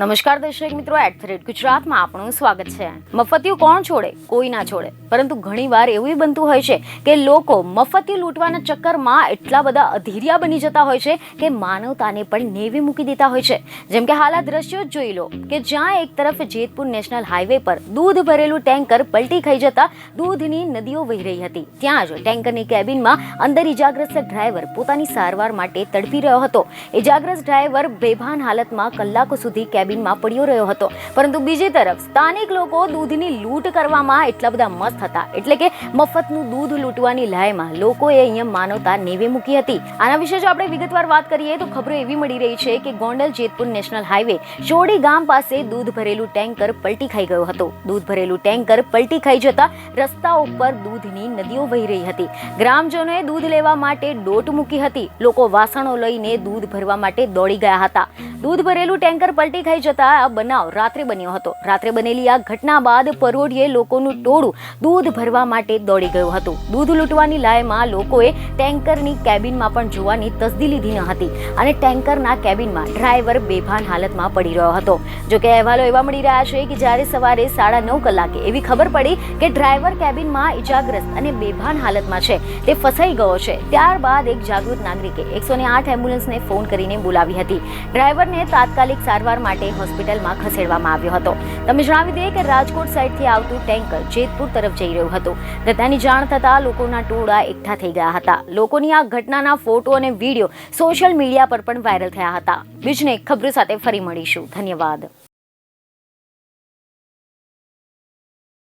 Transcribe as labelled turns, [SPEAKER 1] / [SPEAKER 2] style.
[SPEAKER 1] નમસ્કાર દર્શક મિત્રો એટ ધ રેટ ગુજરાતમાં આપણું સ્વાગત છે. મફતિયું કોણ છોડે? કોઈ ના છોડે. પરંતુ ઘણીવાર એવું બનતું હોય છે કે લોકો મફતિયું લૂંટવાના ચક્કરમાં એટલા બધા અધીરિયા બની જતા હોય છે કે માનવતાને પણ નેવી મૂકી દેતા હોય છે. જેમ કે હાલ આ દ્રશ્યો જોઈ લો કે જ્યાં એક તરફ જેતપુર નેશનલ હાઈવે પર દૂધ ભરેલું ટેન્કર પલટી ખાઈ જતા દૂધની નદીઓ વહી રહી હતી. ત્યાં જ ટેન્કરની કેબિનમાં અંદર ઇજાગ્રસ્ત ડ્રાઈવર પોતાની સારવાર માટે તડપી રહ્યો હતો. ઇજાગ્રસ્ત ડ્રાઈવર બેભાન હાલતમાં કલાકો સુધી કેબિનમાં પડ્યો રહ્યો હતો. પરંતુ બીજી તરફ સ્થાનિક લોકો દૂધની લૂંટ કરવામાં એટલા બધા મસ્ત હતા. એટલે કે મફતનું દૂધ લૂંટવાની લાયમાં લોકોએ અહીંયા માનવતા નેવે મૂકી હતી. આના વિશે જો આપણે વિગતવાર વાત કરીએ તો ખબરો એવી મળી રહી છે કે ગોંડલ જેતપુર નેશનલ હાઈવે ચોડી ગામ પાસે દૂધ ભરેલું ટેન્કર પલટી ખાઈ ગયું હતું. દૂધ ભરેલું ટેન્કર પલટી ખાઈ જતા રસ્તા ઉપર દૂધની નદીઓ વહી રહી હતી. ગ્રામજનોએ દૂધ લેવા માટે ડોટ મૂકી હતી. લોકો વાસણો લઈને દૂધ ભરવા માટે દોડી ગયા હતા. દૂધ ભરેલું ટેન્કર પલટી ખાઈ જતા આ બનાવ રાત્રે બન્યો હતો. રાત્રે બનેલી આ ઘટના બાદ પરોઢિયે લોકોનું ટોળું દૂધ ભરવા માટે દોડી ગયું હતું. દૂધ લૂંટવાની લાયમાં લોકોએ ટેન્કરની કેબિનમાં પણ જોવાની તસદી લીધી ન હતી અને ટેન્કરના કેબિનમાં ડ્રાઈવર બેભાન હાલતમાં પડી રહ્યો હતો. જો કે અહેવાલો એવા મળી રહ્યા છે કે જ્યારે સવારે સાડા નવ કલાકે એવી ખબર પડી કે ડ્રાઈવર કેબિનમાં ઇજાગ્રસ્ત અને બેભાન હાલતમાં છે, તે ફસાઈ ગયો છે. ત્યારબાદ એક જાગૃત નાગરિકે એકસો ને આઠ એમ્બ્યુલન્સને ફોન કરીને બોલાવી હતી. ડ્રાઈવરને તાત્કાલિક સારવાર માટે હોસ્પિટલમાં ખસેડવામાં આવ્યો હતો. તમે જણાવી દઈએ કે રાજકોટ સાઈડથી આવતું ટેન્કર જેતપુર તરફ જઈ રહ્યું હતું. ઘટનાની જાણ થતાં લોકોના ટોળા એકઠા થઈ ગયા હતા. લોકોની આ ઘટનાના ફોટો અને વીડિયો સોશિયલ મીડિયા પર પણ વાયરલ થયા હતા. બીજને ખબરો સાથે ફરી મળીશું. ધન્યવાદ.